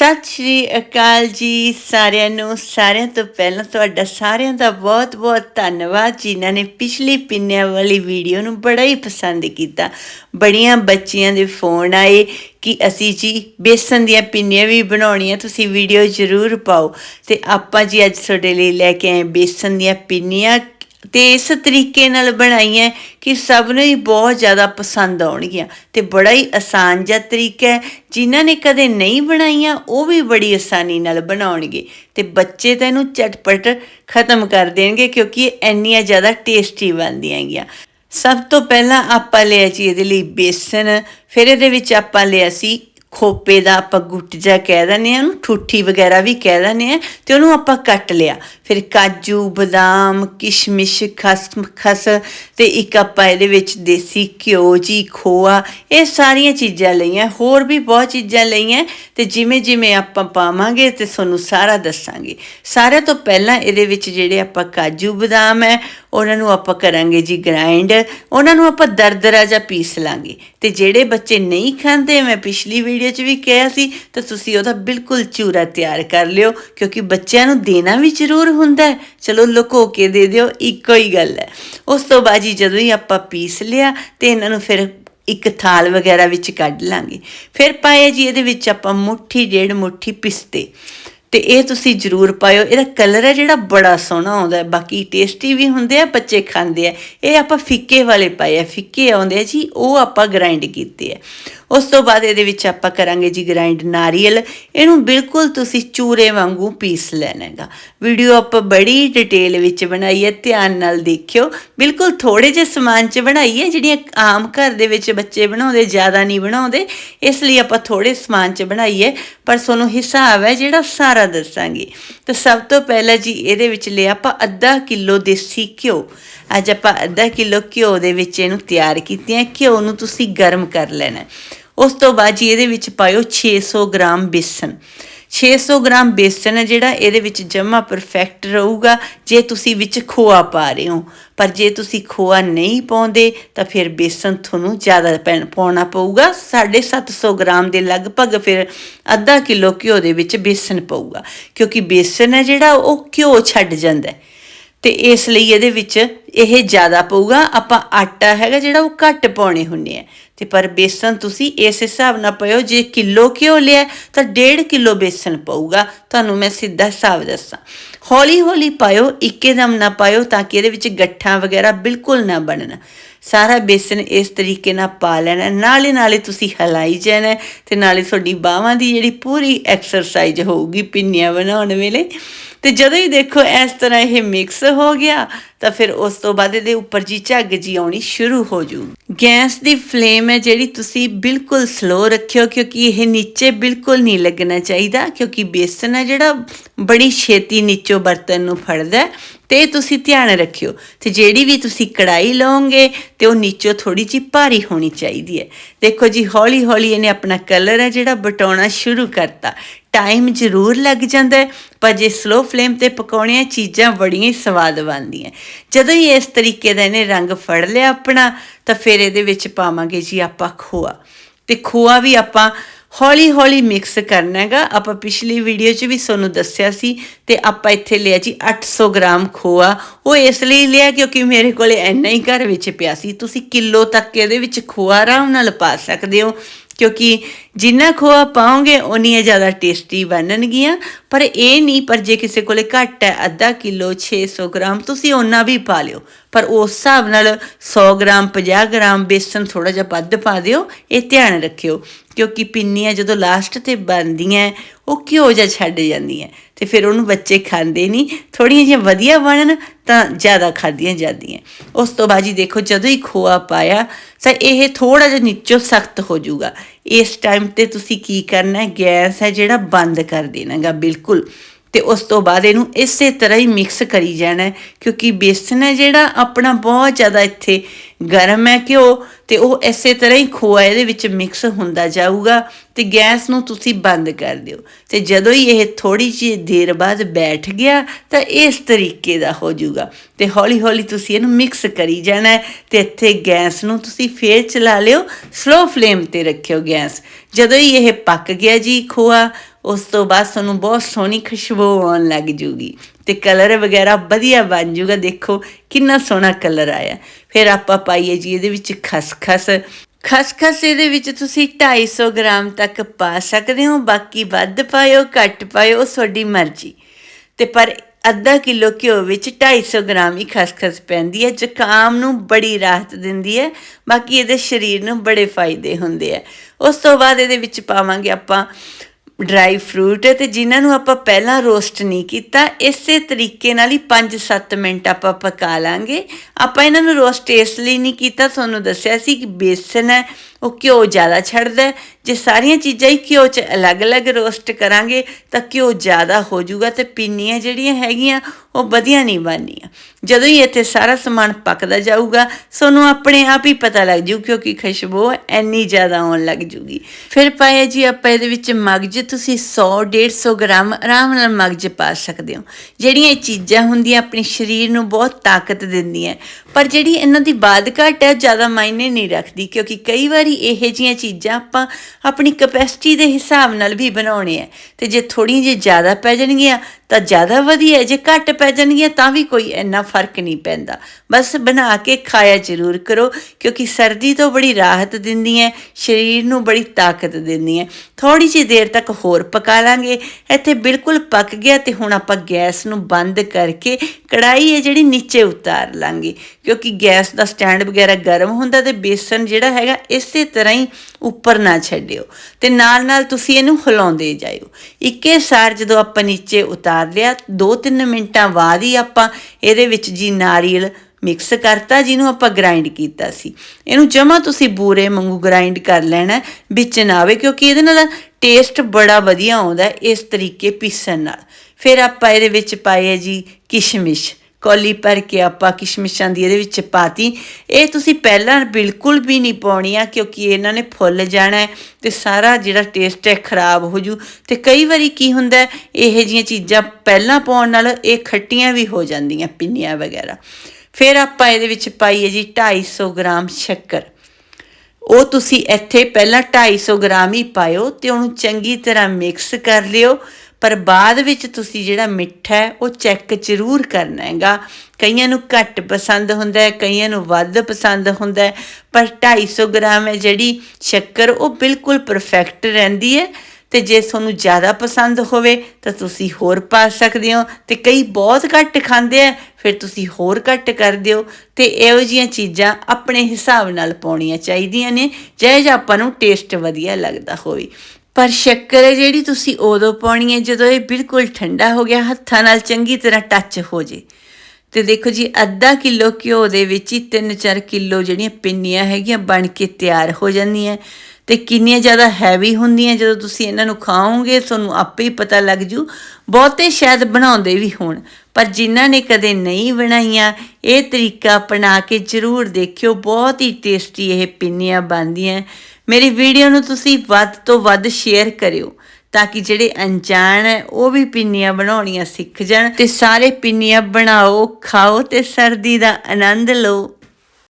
ਸਤਿ ਸ਼੍ਰੀ ਅਕਾਲ ਜੀ ਸਾਰਿਆਂ ਨੂੰ, ਸਾਰਿਆਂ ਤੋਂ ਪਹਿਲਾਂ ਤੁਹਾਡਾ ਸਾਰਿਆਂ ਦਾ ਬਹੁਤ-ਬਹੁਤ ਧੰਨਵਾਦ ਜਿਨ੍ਹਾਂ ਨੇ ਪਿਛਲੀ ਪਿੰਨਿਆਂ ਵਾਲੀ ਵੀਡੀਓ ਨੂੰ ਬੜਾ ਹੀ ਪਸੰਦ ਕੀਤਾ। ਬੜੀਆਂ ਬੱਚੀਆਂ ਦੇ ਫੋਨ ਆਏ ਕਿ ਅਸੀਂ ਜੀ ਬੇਸਨ ਦੀਆਂ ਪਿੰਨੀਆਂ ਵੀ ਬਣਾਉਣੀਆਂ, ਤੁਸੀਂ ਵੀਡੀਓ ਜ਼ਰੂਰ ਪਾਓ। ਤੇ ਆਪਾਂ ਜੀ ਅੱਜ ਤੁਹਾਡੇ ਲਈ ਲੈ ਕੇ ਆਏ ਬੇਸਨ ਦੀਆਂ ਪਿੰਨੀਆਂ। ਤੇ ਇਸ ਤਰੀਕੇ ਨਾਲ ਬਣਾਈਆਂ ਕਿ ਸਭ ਨੂੰ ਹੀ ਬਹੁਤ ਜ਼ਿਆਦਾ ਪਸੰਦ ਆਉਣਗੀਆਂ। ਤੇ ਬੜਾ ਹੀ ਆਸਾਨ ਜਿਹਾ ਤਰੀਕਾ ਹੈ। ਜਿਨ੍ਹਾਂ ਨੇ ਕਦੇ ਨਹੀਂ ਬਣਾਈਆਂ, ਉਹ ਵੀ ਬੜੀ ਆਸਾਨੀ ਨਾਲ ਬਣਾਉਣਗੇ। ਤੇ ਬੱਚੇ ਤਾਂ ਇਹਨੂੰ ਝਟਪਟ ਖਤਮ ਕਰ ਦੇਣਗੇ ਕਿਉਂਕਿ ਇਹ ਇੰਨੀਆਂ ਜ਼ਿਆਦਾ ਟੇਸਟੀ ਬਣਦੀਆਂ ਹੈਗੀਆਂ। ਸਭ ਤੋਂ ਪਹਿਲਾਂ ਆਪਾਂ ਲਿਆ ਜੀ ਇਹਦੇ ਲਈ ਬੇਸਨ, ਫਿਰ ਇਹਦੇ ਵਿੱਚ ਆਪਾਂ ਲਿਆ ਸੀ ਖੋਪੇ ਦਾ ਆਪਾਂ ਗੁੱਟ ਜਾ ਕਹਿ ਦਿੰਦੇ ਆ ਉਹਨੂੰ ਠੂਠੀ ਵਗੈਰਾ ਵੀ ਕਹਿ ਦਿੰਦੇ ਆ ਤੇ ਉਹਨੂੰ ਆਪਾਂ ਕੱਟ ਲਿਆ। ਫਿਰ ਕਾਜੂ, ਬਦਾਮ, ਕਿਸ਼ਮਿਸ਼ ਖਸਖਸ ਤੇ ਇੱਕ ਆਪਾਂ ਇਹਦੇ ਵਿੱਚ ਦੇਸੀ ਘਿਓ, ਜੀ, ਖੋਆ, ਇਹ ਸਾਰੀਆਂ ਚੀਜ਼ਾਂ ਲਈਆਂ। ਹੋਰ ਵੀ ਬਹੁਤ ਚੀਜ਼ਾਂ ਲਈਆਂ ਤੇ ਜਿਵੇਂ ਜਿਵੇਂ ਆਪਾਂ ਪਾਵਾਂਗੇ ਤੇ ਤੁਹਾਨੂੰ ਸਾਰਾ ਦੱਸਾਂਗੇ। ਸਾਰਿਆਂ ਤੋਂ ਪਹਿਲਾਂ ਇਹਦੇ ਵਿੱਚ ਜਿਹੜੇ ਆਪਾਂ ਕਾਜੂ, ਬਦਾਮ ਹੈ ਉਹਨਾਂ ਨੂੰ ਆਪਾਂ ਕਰਾਂਗੇ ਜੀ ਗ੍ਰਾਈਂਡ ਉਹਨਾਂ ਨੂੰ ਆਪਾਂ ਦਰਦਰਾ ਜਾਂ ਪੀਸ ਲਾਂਗੇ। ਤੇ ਜਿਹੜੇ ਬੱਚੇ ਨਹੀਂ ਖਾਂਦੇ, ਮੈਂ ਪਿਛਲੀ ਵੀਡੀਓ 'ਚ ਵੀ ਕਿਹਾ ਸੀ, ਤਾਂ ਤੁਸੀਂ ਉਹਦਾ ਬਿਲਕੁਲ ਚੂਰਾ ਤਿਆਰ ਕਰ ਲਿਓ, ਕਿਉਂਕਿ ਬੱਚਿਆਂ ਨੂੰ ਦੇਣਾ ਵੀ ਜ਼ਰੂਰ ਹੁੰਦਾ ਹੈ। ਚਲੋ ਲੁਕੋ ਕੇ ਦੇ ਦਿਓ, ਇੱਕੋ ਹੀ ਗੱਲ ਹੈ। ਉਸ ਤੋਂ ਬਾਅਦ ਜੀ ਜਦੋਂ ਹੀ ਆਪਾਂ ਪੀਸ ਲਿਆ, ਤੇ ਇਹਨਾਂ ਨੂੰ ਫਿਰ ਇੱਕ ਥਾਲ ਵਗੈਰਾ ਵਿੱਚ ਕੱਢ ਲਾਂਗੇ। ਫਿਰ ਪਾਇਆ ਜੀ ਇਹਦੇ ਵਿੱਚ ਆਪਾਂ ਮੁੱਠੀ, ਡੇਢ ਮੁੱਠੀ ਪਿਸਤੇ। ਤੇ ਇਹ ਤੁਸੀਂ ਜ਼ਰੂਰ ਪਾਇਓ। ਇਹਦਾ ਕਲਰ ਹੈ ਜਿਹੜਾ ਬੜਾ ਸੋਹਣਾ ਆਉਂਦਾ ਹੈ। ਬਾਕੀ ਟੇਸਟੀ ਵੀ ਹੁੰਦੇ ਆ, ਬੱਚੇ ਖਾਂਦੇ ਆ। ਇਹ ਆਪਾਂ ਫਿੱਕੇ ਵਾਲੇ ਪਾਏ ਆ। ਫਿੱਕੇ ਆਉਂਦੇ ਆ ਜੀ, ਉਹ ਆਪਾਂ ਗ੍ਰਾਈਂਡ ਕੀਤੇ ਆ। ਉਸ ਤੋਂ ਬਾਅਦ ਇਹਦੇ ਵਿੱਚ ਆਪਾਂ ਕਰਾਂਗੇ ਜੀ ਗ੍ਰਾਈਂਡ ਨਾਰੀਅਲ। ਇਹਨੂੰ ਬਿਲਕੁਲ ਤੁਸੀਂ ਚੂਰੇ ਵਾਂਗੂ ਪੀਸ ਲੈਣਾ ਹੈਗਾ। ਵੀਡੀਓ ਆਪਾਂ ਬੜੀ ਡਿਟੇਲ ਵਿੱਚ ਬਣਾਈ ਹੈ। ਧਿਆਨ ਨਾਲ ਦੇਖਿਓ। ਬਿਲਕੁਲ ਥੋੜੇ ਜਿਹੇ ਸਮਾਨ 'ਚ ਬਣਾਈ ਹੈ। ਜਿਹੜੀਆਂ ਆਮ ਘਰ ਦੇ ਵਿੱਚ ਬੱਚੇ ਬਣਾਉਂਦੇ, ਜ਼ਿਆਦਾ ਨਹੀਂ ਬਣਾਉਂਦੇ। ਇਸ ਲਈ ਆਪਾਂ ਥੋੜੇ ਸਮਾਨ 'ਚ ਬਣਾਈ ਹੈ। ਪਰ ਤੁਹਾਨੂੰ ਹਿਸਾਬ ਹੈ ਜਿਹੜਾ ਸਾਰਾ ਦੱਸਾਂਗੇ। ਤਾਂ ਸਭ ਤੋਂ ਪਹਿਲਾਂ ਜੀ ਇਹਦੇ ਵਿੱਚ ਲਿਆ ਆਪਾਂ ਅੱਧਾ ਕਿਲੋ ਦੇਸੀ ਘਿਓ। ਅੱਜ ਆਪਾਂ ਅੱਧਾ ਕਿਲੋ ਘਿਓ ਦੇ ਵਿੱਚ ਇਹਨੂੰ ਤਿਆਰ ਕੀਤੀਆਂ ਘਿਓ ਨੂੰ ਤੁਸੀਂ ਗਰਮ ਕਰ ਲੈਣਾ ਉਸ ਤੋਂ ਬਾਅਦ ਜੀ ਇਹਦੇ ਵਿੱਚ ਪਾਇਓ 600 ਗ੍ਰਾਮ ਬੇਸਨ। 600 ਗ੍ਰਾਮ ਬੇਸਨ ਹੈ ਜਿਹੜਾ, ਇਹਦੇ ਵਿੱਚ ਜਮਾ ਪਰਫੈਕਟ ਰਹੂਗਾ ਜੇ ਤੁਸੀਂ ਵਿੱਚ ਖੋਆ ਪਾ ਰਹੇ ਹੋ। ਪਰ ਜੇ ਤੁਸੀਂ ਖੋਆ ਨਹੀਂ ਪਾਉਂਦੇ, ਤਾਂ ਫਿਰ ਬੇਸਨ ਤੁਹਾਨੂੰ ਜ਼ਿਆਦਾ ਪਾਉਣਾ ਪਊਗਾ। 750 ਗ੍ਰਾਮ ਦੇ ਲਗਭਗ ਫਿਰ ਅੱਧਾ ਕਿਲੋ ਘਿਓ ਦੇ ਵਿੱਚ ਬੇਸਨ ਪਊਗਾ। ਕਿਉਂਕਿ ਬੇਸਨ ਹੈ ਜਿਹੜਾ, ਉਹ ਘਿਓ ਛੱਡ ਜਾਂਦਾ ਹੈ। ਤੇ ਇਸ ਲਈ ਇਹਦੇ ਵਿੱਚ ਇਹ ਜ਼ਿਆਦਾ ਪਊਗਾ, ਆਪਾਂ ਆਟਾ ਹੈਗਾ ਜਿਹੜਾ ਉਹ ਘੱਟ ਪਾਉਣੇ ਹੁੰਨੇ ਆ। ਤੇ ਪਰ ਬੇਸਨ ਤੁਸੀਂ ਇਸ ਹਿਸਾਬ ਨਾਲ ਪਾਇਓ, ਜੇ ਕਿਲੋ ਘਿਓ ਲਿਆ, ਤਾਂ 1.5 ਕਿਲੋ ਬੇਸਨ ਪਊਗਾ। ਤੁਹਾਨੂੰ ਮੈਂ ਸਿੱਧਾ ਹਿਸਾਬ ਦੱਸਾਂ। ਹੌਲੀ ਹੌਲੀ ਪਾਇਓ, ਇੱਕੇਦਮ ਨਾ ਪਾਇਓ, ਤਾਂ ਕਿ ਇਹਦੇ ਵਿੱਚ ਗੱਠਾਂ ਵਗੈਰਾ ਬਿਲਕੁਲ ਨਾ ਬਣਨ। ਸਾਰਾ ਬੇਸਨ ਇਸ ਤਰੀਕੇ ਨਾਲ ਪਾ ਲੈਣਾ। ਨਾਲੇ ਨਾਲੇ ਤੁਸੀਂ ਹਲਾਈ ਜਾਣਾ ਤੇ ਨਾਲੇ ਤੁਹਾਡੀ ਬਾਹਾਂ ਦੀ ਜਿਹੜੀ ਪੂਰੀ ਐਕਸਰਸਾਈਜ਼ ਹੋਊਗੀ, ਪਿੰਨੀਆਂ ਬਣਾਉਣ ਵੇਲੇ। ਤੇ ਜਦੋਂ ਹੀ ਦੇਖੋ, ਇਸ ਤਰ੍ਹਾਂ ਇਹ ਮਿਕਸ ਹੋ ਗਿਆ ਤਾਂ ਫਿਰ ਉਸ ਤੋਂ ਬਾਅਦ ਇਹਦੇ ਉੱਪਰ ਜੀ ਝੱਗ ਜੀ ਆਉਣੀ ਸ਼ੁਰੂ ਹੋ ਜੂ। ਗੈਸ ਦੀ ਫਲੇਮ ਹੈ ਜਿਹੜੀ ਤੁਸੀਂ ਬਿਲਕੁਲ ਸਲੋ ਰੱਖਿਓ ਕਿਉਂਕਿ ਇਹ ਨੀਚੇ ਬਿਲਕੁਲ ਨਹੀਂ ਲੱਗਣਾ ਚਾਹੀਦਾ ਕਿਉਂਕਿ ਬੇਸਨ ਹੈ ਜਿਹੜਾ ਬੜੀ ਛੇਤੀ ਨੀਚੋਂ ਬਰਤਨ ਨੂੰ ਫੜਦਾ ਤੇ ਤੁਸੀਂ ਧਿਆਨ ਰੱਖਿਓ ਤੇ ਜਿਹੜੀ ਵੀ ਤੁਸੀਂ ਕੜਾਈ ਲਓਗੇ ਤੇ ਉਹ ਨੀਚੋਂ ਥੋੜੀ ਜੀ ਭਾਰੀ ਹੋਣੀ ਚਾਹੀਦੀ ਹੈ। ਦੇਖੋ ਜੀ ਹੌਲੀ ਹੌਲੀ ਇਹਨੇ ਆਪਣਾ ਕਲਰ ਹੈ ਜਿਹੜਾ ਬਟਾਉਣਾ ਸ਼ੁਰੂ ਕਰਤਾ। ਟਾਈਮ ਜ਼ਰੂਰ ਲੱਗ ਜਾਂਦਾ ਪਰ ਜੇ ਸਲੋ ਫਲੇਮ ਤੇ ਪਕਾਉਣੀਆਂ ਚੀਜ਼ਾਂ ਬੜੀਆਂ ਹੀ ਸਵਾਦ ਬਣਦੀਆਂ ਜਦੋਂ ਹੀ ਇਸ ਤਰੀਕੇ ਦਾ ਇਹਨੇ ਰੰਗ ਫੜ ਲਿਆ ਆਪਣਾ, ਤਾਂ ਫਿਰ ਇਹਦੇ ਵਿੱਚ ਪਾਵਾਂਗੇ ਜੀ ਆਪਾਂ ਖੋਆ। ਤੇ ਖੋਆ ਵੀ ਆਪਾਂ ਹੌਲੀ ਹੌਲੀ ਮਿਕਸ ਕਰਨਾ ਹੈਗਾ। ਆਪਾਂ ਪਿਛਲੀ ਵੀਡੀਓ 'ਚ ਵੀ ਤੁਹਾਨੂੰ ਦੱਸਿਆ ਸੀ ਤੇ ਆਪਾਂ ਇੱਥੇ ਲਿਆ ਜੀ 800 ਗ੍ਰਾਮ ਖੋਆ। ਉਹ ਇਸ ਲਈ ਲਿਆ ਕਿਉਂਕਿ ਮੇਰੇ ਕੋਲੇ ਇੰਨਾ ਹੀ ਘਰ ਵਿੱਚ ਪਿਆ ਸੀ। ਤੁਸੀਂ ਕਿਲੋ ਤੱਕ ਇਹਦੇ ਵਿੱਚ ਖੋਆ ਆਰਾਮ ਨਾਲ ਪਾ ਸਕਦੇ ਹੋ। ਕਿਉਂਕਿ ਜਿੰਨਾ ਖੋਆ ਪਾਓਗੇ ਉਨੀਆਂ ਜ਼ਿਆਦਾ ਟੇਸਟੀ ਬਣਨਗੀਆਂ। ਪਰ ਇਹ ਨਹੀਂ, ਪਰ ਜੇ ਕਿਸੇ ਕੋਲੇ ਘੱਟ ਹੈ, ਅੱਧਾ ਕਿਲੋ 600 ਗ੍ਰਾਮ, ਤੁਸੀਂ ਉਹਨਾਂ ਵੀ ਪਾ ਲਿਓ। ਪਰ ਉਸ ਹਿਸਾਬ ਨਾਲ 100 ਗ੍ਰਾਮ 50 ਗ੍ਰਾਮ ਬੇਸਨ ਥੋੜਾ ਜਿਹਾ ਵੱਧ ਪਾ ਦਿਓ, ਇਹ ਧਿਆਨ ਰੱਖਿਓ। ਕਿਉਂਕਿ ਪਿੰਨੀਆਂ ਜਦੋਂ ਲਾਸਟ ਤੇ ਬਣਦੀਆਂ, ਉਹ ਘਿਓ ਜਿਹਾ ਛੱਡ ਜਾਂਦੀਆਂ। ਤੇ ਫਿਰ ਉਹਨੂੰ ਬੱਚੇ ਖਾਂਦੇ ਨਹੀਂ। ਥੋੜੀਆਂ ਜਿਹੀਆਂ ਵਧੀਆ ਬਣਨ ਤਾਂ ਜ਼ਿਆਦਾ ਖਾਧੀਆਂ ਜਾਂਦੀਆਂ। ਉਸ ਤੋਂ ਬਾਅਦ ਜੀ ਦੇਖੋ, ਜਦੋਂ ਹੀ ਖੋਆ ਪਾਇਆ ਤਾਂ ਇਹ ਥੋੜਾ ਜਿਹਾ ਨੀਚੋਂ ਸਖਤ ਹੋ ਜਾਊਗਾ। ਇਸ ਟਾਈਮ ਤੇ ਤੁਸੀਂ ਕੀ ਕਰਨਾ ਹੈ? ਗੈਸ ਹੈ ਜਿਹੜਾ ਬੰਦ ਕਰ ਦੇਣਾਗਾ, ਬਿਲਕੁਲ। ਤੇ ਉਸ ਤੋਂ ਬਾਅਦ ਇਹਨੂੰ ਇਸੇ ਤਰ੍ਹਾਂ ਹੀ ਮਿਕਸ ਕਰੀ ਜਾਣਾ ਕਿਉਂਕਿ ਬੇਸਨ ਹੈ ਜਿਹੜਾ, ਆਪਣਾ ਬਹੁਤ ਜ਼ਿਆਦਾ ਇੱਥੇ ਗਰਮ ਹੈ ਘਿਓ ਤੇ ਉਹ ਇਸੇ ਤਰ੍ਹਾਂ ਹੀ ਖੋਆ ਇਹਦੇ ਵਿੱਚ ਮਿਕਸ ਹੁੰਦਾ ਜਾਊਗਾ ਤੇ ਗੈਸ ਨੂੰ ਤੁਸੀਂ ਬੰਦ ਕਰ ਦਿਓ। ਤੇ ਜਦੋਂ ਹੀ ਇਹ ਥੋੜੀ ਜਿਹੀ ਦੇਰ ਬਾਅਦ ਬੈਠ ਗਿਆ, ਤਾਂ ਇਸ ਤਰੀਕੇ ਦਾ ਹੋ ਜਾਊਗਾ। ਤੇ ਹੌਲੀ ਹੌਲੀ ਤੁਸੀਂ ਇਹਨੂੰ ਮਿਕਸ ਕਰੀ ਜਾਣਾ ਹੈ ਤੇ ਇੱਥੇ ਗੈਸ ਨੂੰ ਤੁਸੀਂ ਫੇਰ ਚਲਾ ਲਿਓ ਸਲੋ ਫਲੇਮ ਤੇ ਰੱਖਿਓ ਗੈਸ। ਜਦੋਂ ਹੀ ਇਹ ਪੱਕ ਗਿਆ ਜੀ ਖੋਆ ਉਸ ਤੋਂ ਬਾਅਦ ਤੁਹਾਨੂੰ ਬਹੁਤ ਸੋਹਣੀ ਖੁਸ਼ਬੂ ਆਉਣ ਲੱਗ ਜੂਗੀ ਤੇ ਕਲਰ ਵਗੈਰਾ ਵਧੀਆ ਬਣ ਜੂਗਾ। ਦੇਖੋ ਕਿੰਨਾ ਸੋਹਣਾ ਕਲਰ ਆਇਆ। ਫਿਰ ਆਪਾਂ ਪਾਈਏ ਜੀ ਇਹਦੇ ਵਿੱਚ ਖਸਖਸ। ਖਸਖਸ ਇਹਦੇ ਵਿੱਚ ਤੁਸੀਂ 250 ਗ੍ਰਾਮ ਤੱਕ ਪਾ ਸਕਦੇ ਹੋ। ਬਾਕੀ ਵੱਧ ਪਾਇਓ, ਘੱਟ ਪਾਇਓ ਤੁਹਾਡੀ ਮਰਜ਼ੀ। ਤੇ ਪਰ ਅੱਧਾ ਕਿਲੋ ਘਿਓ ਵਿੱਚ 250 ਗ੍ਰਾਮ ਹੀ ਖਸਖਸ ਪੈਂਦੀ ਹੈ। ਜ਼ੁਕਾਮ ਨੂੰ ਬੜੀ ਰਾਹਤ ਦਿੰਦੀ ਹੈ। ਬਾਕੀ ਇਹਦੇ ਸਰੀਰ ਨੂੰ ਬੜੇ ਫਾਇਦੇ ਹੁੰਦੇ ਆ। ਉਸ ਤੋਂ ਬਾਅਦ ਇਹਦੇ ਵਿੱਚ ਪਾਵਾਂਗੇ ਆਪਾਂ ਡਰਾਈ ਫਰੂਟ ਤੇ ਜਿਨ੍ਹਾਂ ਨੂੰ ਆਪਾਂ ਪਹਿਲਾਂ ਰੋਸਟ ਨਹੀਂ ਕੀਤਾ, ਇਸੇ ਤਰੀਕੇ ਨਾਲ ਹੀ 5-7 ਮਿੰਟ ਆਪਾਂ ਪਕਾ ਲਾਂਗੇ। ਆਪਾਂ ਇਹਨਾਂ ਨੂੰ ਰੋਸਟ ਇਸ ਲਈ ਨਹੀਂ ਕੀਤਾ, ਤੁਹਾਨੂੰ ਦੱਸਿਆ ਸੀ ਕਿ ਬੇਸਨ ਹੈ, ਉਹ ਘਿਓ ਜ਼ਿਆਦਾ ਛੱਡਦਾ ਜੇ ਸਾਰੀਆਂ ਚੀਜ਼ਾਂ ਹੀ ਘਿਓ 'ਚ ਅਲੱਗ-ਅਲੱਗ ਰੋਸਟ ਕਰਾਂਗੇ, ਤਾਂ ਘਿਓ ਜ਼ਿਆਦਾ ਹੋ ਜਾਊਗਾ ਤੇ ਪਿੰਨੀਆਂ ਜਿਹੜੀਆਂ ਹੈਗੀਆਂ, ਉਹ ਵਧੀਆ ਨਹੀਂ ਬਣਨੀਆਂ। ਜਦੋਂ ਹੀ ਇੱਥੇ ਸਾਰਾ ਸਮਾਨ ਪੱਕਦਾ ਜਾਊਗਾ, ਸੋਨੂੰ ਆਪਣੇ ਆਪ ਹੀ ਪਤਾ ਲੱਗ ਜੂ ਕਿਉਂਕਿ ਖੁਸ਼ਬੂ ਐਨੀ ਜ਼ਿਆਦਾ ਆਉਣ ਲੱਗ ਜੂਗੀ। ਫਿਰ ਪਾਇਆ ਜੀ, ਆਪਾਂ ਇਹਦੇ ਵਿੱਚ ਮਗਜ ਤੁਸੀਂ 100 150 ਗ੍ਰਾਮ ਆਰਾਮ ਨਾਲ ਮਗਜ ਪਾ ਸਕਦੇ ਹੋ। ਜਿਹੜੀਆਂ ਇਹ ਚੀਜ਼ਾਂ ਹੁੰਦੀਆਂ ਆਪਣੇ ਸਰੀਰ ਨੂੰ ਬਹੁਤ ਤਾਕਤ ਦਿੰਦੀਆਂ। ਪਰ ਜਿਹੜੀ ਇਹਨਾਂ ਦੀ ਬਾਦ ਘਟ ਹੈ, ਜ਼ਿਆਦਾ ਮਾਇਨੇ ਨਹੀਂ ਰੱਖਦੀ ਕਿਉਂਕਿ ਕਈ ਵਾਰੀ ਇਹੋ ਜੀਆਂ ਚੀਜ਼ਾਂ ਆਪਾਂ ਆਪਣੀ ਕਪੈਸਿਟੀ ਦੇ ਹਿਸਾਬ ਨਾਲ ਵੀ ਬਣਾਉਣੇ ਆ। ਤੇ ਜੇ ਥੋੜੀਆਂ ਜਿਹੀ ਜ਼ਿਆਦਾ ਪੈ ਜਾਣਗੀਆਂ, ਤਾਂ ਜ਼ਿਆਦਾ ਵਧੀਆ ਜੇ ਘੱਟ ਪੈ ਜਾਣਗੀਆਂ, ਤਾਂ ਵੀ ਕੋਈ ਇੰਨਾ ਫ਼ਰਕ ਨਹੀਂ ਪੈਂਦਾ। ਬਸ ਬਣਾ ਕੇ ਖਾਇਆ ਜ਼ਰੂਰ ਕਰੋ, ਕਿਉਂਕਿ ਸਰਦੀ ਤੋਂ ਬੜੀ ਰਾਹਤ ਦਿੰਦੀ ਹੈ, ਸਰੀਰ ਨੂੰ ਬੜੀ ਤਾਕਤ ਦਿੰਦੀ ਹੈ। ਥੋੜੀ ਜਿਹੀ ਦੇਰ ਤੱਕ ਹੋਰ ਪਕਾ ਲਾਂਗੇ। ਇੱਥੇ ਬਿਲਕੁਲ ਪੱਕ ਗਿਆ ਤੇ ਹੁਣ ਆਪਾਂ ਗੈਸ ਨੂੰ ਬੰਦ ਕਰਕੇ ਕੜਾਈ ਹੈ ਜਿਹੜੀ ਨੀਚੇ ਉਤਾਰ ਲਾਂਗੇ। ਕਿਉਂਕਿ ਗੈਸ ਦਾ ਸਟੈਂਡ ਵਗੈਰਾ ਗਰਮ ਹੁੰਦਾ ਤੇ ਬੇਸਨ ਜਿਹੜਾ ਹੈਗਾ ਇਸੇ ਤਰ੍ਹਾਂ ਹੀ ਉੱਪਰ ਨਾ ਛੱਡਿਓ ਤੇ ਨਾਲ ਨਾਲ ਤੁਸੀਂ ਇਹਨੂੰ ਹਿਲਾਉਂਦੇ ਜਾਇਓ। ਇੱਕੇ ਸਾਰ ਜਦੋਂ ਆਪਾਂ ਨੀਚੇ ਉਤਾਰ ਲਿਆ 2-3 ਮਿੰਟਾਂ ਬਾਅਦ ਹੀ ਆਪਾਂ ਇਹਦੇ ਵਿੱਚ ਜੀ ਨਾਰੀਅਲ ਮਿਕਸ ਕਰਤਾ, ਜਿਹਨੂੰ ਆਪਾਂ ਗ੍ਰਾਈਂਡ ਕੀਤਾ ਸੀ। ਇਹਨੂੰ ਜਮਾ ਤੁਸੀਂ ਬੂਰੇ ਵਾਂਗੂ ਗ੍ਰਾਈਂਡ ਕਰ ਲੈਣਾ, ਵਿੱਚ ਨਾ ਆਵੇ, ਕਿਉਂਕਿ ਇਹਦੇ ਨਾਲ ਟੇਸਟ ਬੜਾ ਵਧੀਆ ਆਉਂਦਾ ਇਸ ਤਰੀਕੇ ਪੀਸਣ ਨਾਲ। ਫਿਰ ਆਪਾਂ ਇਹਦੇ ਵਿੱਚ ਪਾਏ ਜੀ ਕਿਸ਼ਮਿਸ਼। ਕੌਲੀ ਭਰ ਕੇ ਆਪਾਂ ਕਿਸ਼ਮਿਸ਼ਾਂ ਦੀ ਇਹਦੇ ਵਿੱਚ ਪਾਤੀ। ਇਹ ਤੁਸੀਂ ਪਹਿਲਾਂ ਬਿਲਕੁਲ ਵੀ ਨਹੀਂ ਪਾਉਣੀਆਂ ਕਿਉਂਕਿ ਇਹਨਾਂ ਨੇ ਫੁੱਲ ਜਾਣਾ ਹੈ ਤੇ ਸਾਰਾ ਜਿਹੜਾ ਟੇਸਟ ਹੈ ਖਰਾਬ ਹੋ ਜੂ। ਤੇ ਕਈ ਵਾਰੀ ਕੀ ਹੁੰਦਾ ਹੈ, ਇਹ ਜੀਆਂ ਚੀਜ਼ਾਂ ਪਹਿਲਾਂ ਪਾਉਣ ਨਾਲ ਇਹ ਖੱਟੀਆਂ ਵੀ ਹੋ ਜਾਂਦੀਆਂ ਪਿੰਨੀਆਂ ਵਗੈਰਾ। ਫਿਰ ਆਪਾਂ ਇਹਦੇ ਵਿੱਚ ਪਾਈਏ ਜੀ 250 ਗ੍ਰਾਮ ਸ਼ੱਕਰ। ਉਹ ਤੁਸੀਂ ਇੱਥੇ ਪਹਿਲਾਂ 250 ਗ੍ਰਾਮ ਹੀ ਪਾਇਓ ਤੇ ਉਹਨੂੰ ਚੰਗੀ ਤਰ੍ਹਾਂ ਮਿਕਸ ਕਰ ਲਿਓ। ਪਰ ਬਾਅਦ ਵਿੱਚ ਤੁਸੀਂ ਜਿਹੜਾ ਮਿੱਠਾ ਹੈ, ਉਹ ਚੈੱਕ ਜ਼ਰੂਰ ਕਰਨਾ ਹੈਗਾ। ਕਈਆਂ ਨੂੰ ਘੱਟ ਪਸੰਦ ਹੁੰਦਾ ਹੈ, ਕਈਆਂ ਨੂੰ ਵੱਧ ਪਸੰਦ ਹੁੰਦਾ ਹੈ, ਪਰ 250 ਗ੍ਰਾਮ ਹੈ ਜਿਹੜੀ ਸ਼ੱਕਰ, ਉਹ ਬਿਲਕੁਲ ਪਰਫੈਕਟ ਰਹਿੰਦੀ ਹੈ। ਤੇ ਜੇ ਤੁਹਾਨੂੰ ਜ਼ਿਆਦਾ ਪਸੰਦ ਹੋਵੇ, ਤਾਂ ਤੁਸੀਂ ਹੋਰ ਪਾ ਸਕਦੇ ਹੋ। ਤੇ ਕਈ ਬਹੁਤ ਘੱਟ ਖਾਂਦੇ ਆ ਫਿਰ ਤੁਸੀਂ ਹੋਰ ਘੱਟ ਕਰ ਦਿਓ। ਤੇ ਇਹੋ ਜੀਆਂ ਚੀਜ਼ਾਂ ਆਪਣੇ ਹਿਸਾਬ ਨਾਲ ਪਾਉਣੀਆਂ ਚਾਹੀਦੀਆਂ ਨੇ। ਜਿਹੋ ਜਿਹਾ ਆਪਾਂ ਨੂੰ ਟੇਸਟ ਵਧੀਆ ਲੱਗਦਾ ਹੋਵੇ। ਪਰ ਸ਼ੱਕਰ ਹੈ ਜਿਹੜੀ ਤੁਸੀਂ ਉਦੋਂ ਪਾਉਣੀ ਹੈ ਜਦੋਂ ਇਹ ਬਿਲਕੁਲ ਠੰਡਾ ਹੋ ਗਿਆ, ਹੱਥਾਂ ਨਾਲ ਚੰਗੀ ਤਰ੍ਹਾਂ ਟੱਚ ਹੋ ਜੇ। ਤੇ ਦੇਖੋ ਜੀ, ਅੱਧਾ ਕਿਲੋ ਘਿਓ ਦੇ ਵਿੱਚ ਹੀ 3-4 ਕਿਲੋ ਜਿਹੜੀਆਂ ਪਿੰਨੀਆਂ ਹੈਗੀਆਂ ਬਣ ਕੇ ਤਿਆਰ ਹੋ ਜਾਂਦੀਆਂ। ਤੇ ਕਿੰਨੀਆਂ ਜ਼ਿਆਦਾ ਹੈਵੀ ਹੁੰਦੀਆਂ ਜਦੋਂ ਤੁਸੀਂ ਇਹਨਾਂ ਨੂੰ ਖਾਓਗੇ, ਤੁਹਾਨੂੰ ਆਪੇ ਹੀ ਪਤਾ ਲੱਗ ਜੂ। ਬਹੁਤੇ ਸ਼ਾਇਦ ਬਣਾਉਂਦੇ ਵੀ ਹੋਣ, ਪਰ ਜਿਨ੍ਹਾਂ ਨੇ ਕਦੇ ਨਹੀਂ ਬਣਾਈਆਂ, ਇਹ ਤਰੀਕਾ ਅਪਣਾ ਕੇ ਜ਼ਰੂਰ ਦੇਖਿਓ। ਬਹੁਤ ਹੀ ਟੇਸਟੀ ਇਹ ਪਿੰਨੀਆਂ ਬਣਦੀਆਂ। ਮੇਰੀ ਵੀਡੀਓ ਨੂੰ ਤੁਸੀਂ ਵੱਧ ਤੋਂ ਵੱਧ ਸ਼ੇਅਰ ਕਰਿਓ, ਤਾਂ ਕਿ ਜਿਹੜੇ ਅਣਜਾਣ ਹੈ, ਉਹ ਵੀ ਪਿੰਨੀਆਂ ਬਣਾਉਣੀਆਂ ਸਿੱਖ ਜਾਣ ਤੇ ਸਾਰੇ ਪਿੰਨੀਆਂ ਬਣਾਓ, ਖਾਓ ਤੇ ਸਰਦੀ ਦਾ ਆਨੰਦ ਲਓ।